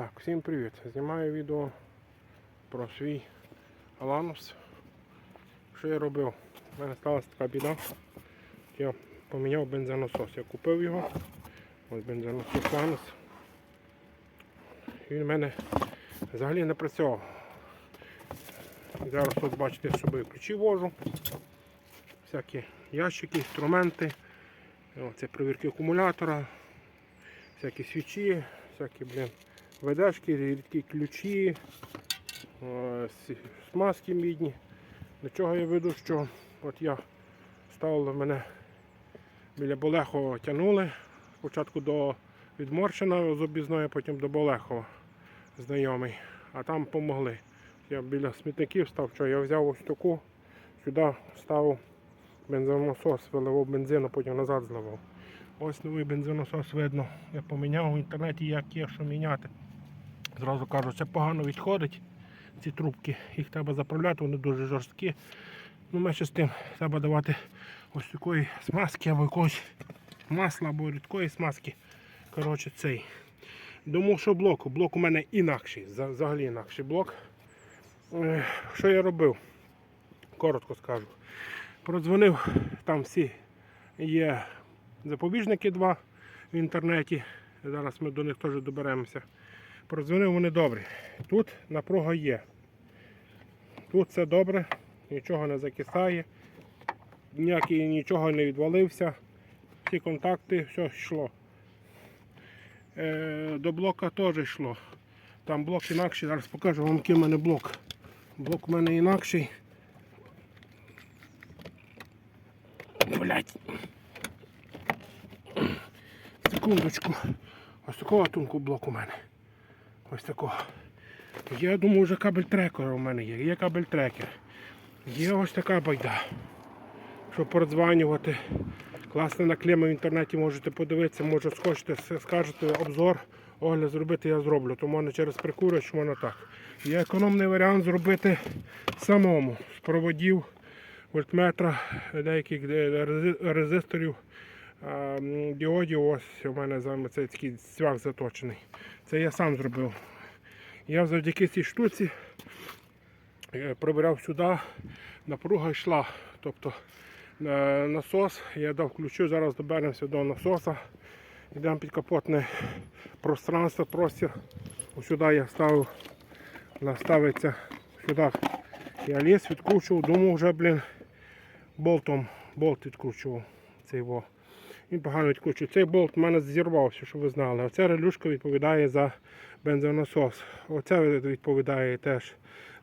Так, всім привіт. Знімаю відео про свій Аланус. Що я робив? У мене сталася така біда. Я поміняв бензонасос. Я купив його. Ось бензонасос Ланус. Він в мене взагалі не працював. Зараз тут бачите, з собою ключі вожу. Всякі ящики, інструменти. Це перевірки акумулятора, всякі свічі, всякі, блін, ведешки, рідкі ключі, смазки мідні. До чого я веду, що от я ставили мене біля Болехова тягнули. Спочатку до Відморщина з об'їзної, потім до Болехова знайомий, а там помогли. Я біля смітників став, що я взяв ось таку, сюди ставив бензонасос, виливав бензин, а потім назад зливав. Ось новий бензонасос видно. Я поміняв в інтернеті, як є, що міняти. Зразу кажу, це погано відходить. Ці трубки, їх треба заправляти, вони дуже жорсткі. Ну, менше з тим треба давати ось такої смазки або якогось масла або рідкої смазки. Коротше, цей. Думав, що блоку. Блок у мене інакший, взагалі інакший блок. Е, Що я робив? Коротко скажу. Продзвонив, там всі є запобіжники два в інтернеті. Зараз ми до них теж доберемося. Продзвонив вони добрі. Тут напруга є. Тут все добре, нічого не закисає, ніякий нічого не відвалився. Всі контакти, все йшло. Е, до блока теж йшло. Там блок інакший, зараз покажу вам, який в мене блок. Блок у мене інакший. Блять. Секундочку. Ось такого тонку блок у мене. Ось такого. Я думаю, вже кабель трекер у мене є. Є кабель трекер. Є ось така байда. Щоб продзванювати. Класна наклейма в інтернеті можете подивитися, може схочете, скажете обзор, огляд зробити, я зроблю. То можна через прикурювач, можна так. Є економний варіант зробити самому з проводів вольтметра, деяких е, резисторів, діодів. Ось у мене за цей такий цвях заточений. Це я сам зробив. Я завдяки цій штуці е, пробирав сюди, напруга йшла. Тобто е, насос, я дав ключу, зараз доберемося до насоса. Йдемо під капотне пространство, простір. Ось сюди я ставив, наставиться сюди. Я ліз, відкручував, думав вже, блін, болтом, болт відкручував. Цей во. Він погано відкручує. Цей болт у мене зірвався, щоб ви знали. Оця релюшка відповідає за бензонасос. Оце відповідає теж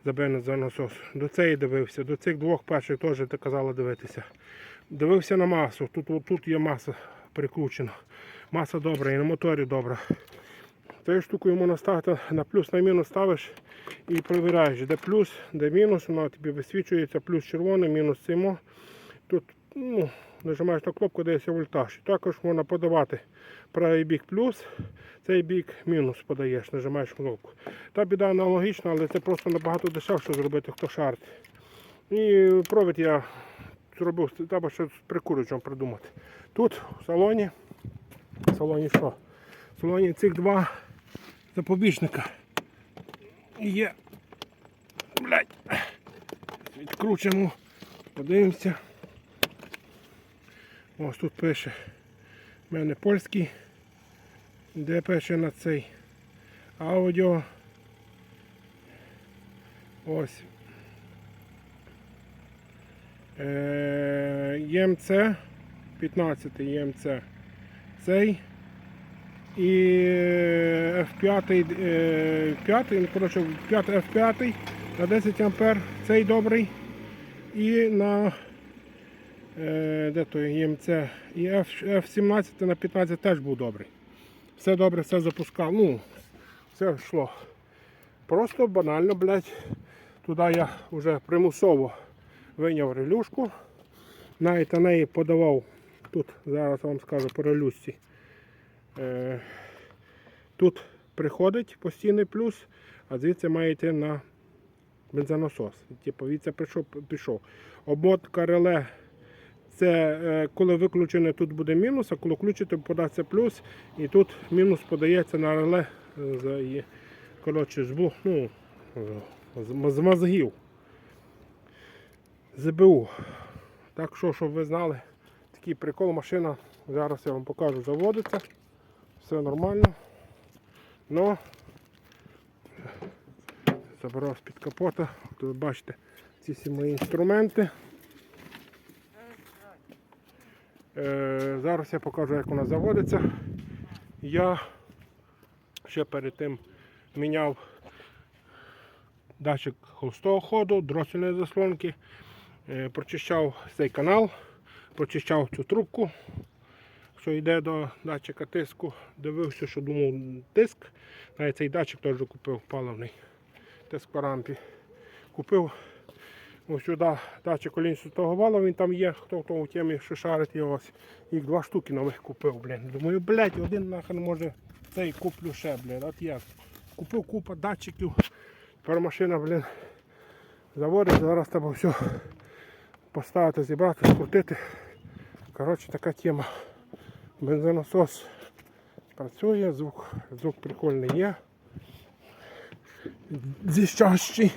за бензонасос. До цієї дивився, до цих двох перших теж казала дивитися. Дивився на масу. Тут, тут є маса прикручена. Маса добра, і на моторі добра. Цією штукою можна ставити на плюс, на мінус ставиш і перевіряєш, де плюс, де мінус, воно тобі висвічується, плюс червоний, мінус цимо. Тут ну, нажимаєш на кнопку, дається вольтаж. Також можна подавати правий бік плюс, цей бік мінус подаєш, нажимаєш кнопку. Та біда аналогічна, але це просто набагато дешевше зробити, хто шарить. І провід я зробив, треба ще з прикурювачем придумати. Тут в салоні, в салоні що? В салоні цих два запобіжника. Є. Блять. Відкручимо. Подивимося. Ось тут пише. в мене польський. Де пише на цей аудіо. Ось. Е, ЄМЦ 15 ЄМЦ. Цей. І F5, е, 5, ну, коротше, 5 F5 на 10 ампер, цей добрий. І на е, де то ЄМЦ, і F, F17 на 15 теж був добрий. Все добре, все запускав. Ну, все йшло. Просто банально, блядь, туди я вже примусово виняв релюшку. Навіть на неї подавав, тут зараз вам скажу по релюшці. Е, Тут приходить постійний плюс, а звідси має йти на бензонасос. Типу, від це пішов, пішов. Обмотка реле. Це е, коли виключене, тут буде мінус, а коли включите, подасться плюс, і тут мінус подається на реле. е, її. коротше, з, блу- ну, з, з мозгів. ЗБУ. Так що, щоб ви знали, такий прикол машина. Зараз я вам покажу, заводиться. Все нормально. Но забрав з-під капота. От ви бачите ці всі мої інструменти. Е, зараз я покажу, як вона заводиться. Я ще перед тим міняв датчик холостого ходу, дросельної заслонки, е, прочищав цей канал, прочищав цю трубку, що йде до датчика тиску. Дивився, що думав тиск. Навіть цей датчик теж купив паливний тиск по рампі. Купив ось сюди датчик колінчатого вала, він там є, хто в тому темі що шарить його. ось. Їх два штуки нових купив, блін. Думаю, блядь, один нахрен може цей куплю ще, блін. От як. Купив купу датчиків. Тепер машина, блін, заводить, зараз треба все поставити, зібрати, скрутити. Коротше, така тема. Бензонасос працює, звук, звук прикольний є. Зіщащий.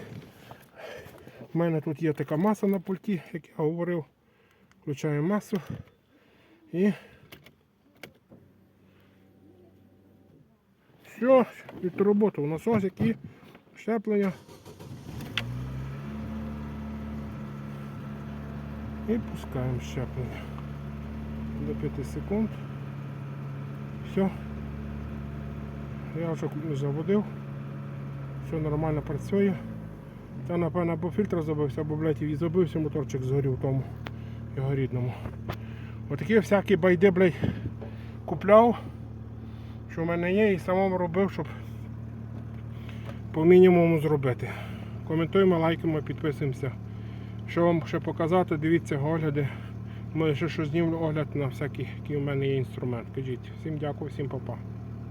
У мене тут є така маса на пульті, як я говорив. Включаємо масу і все, від роботи. Насосик і щеплення. І пускаємо щеплення до 5 секунд. Все. Я вже заводив. Все нормально працює. Та напевно або фільтр забився, або блядь, і забився моторчик згорів тому його рідному. Отакі всякі байди, блядь, купляв, що в мене є, і самому робив, щоб по мінімуму зробити. Коментуємо, лайкаємо, підписуємося. Що вам ще показати, дивіться огляди. Може ще що знімлю огляд на всякий, який у мене є інструмент. Кажіть. Всім дякую, всім па-па.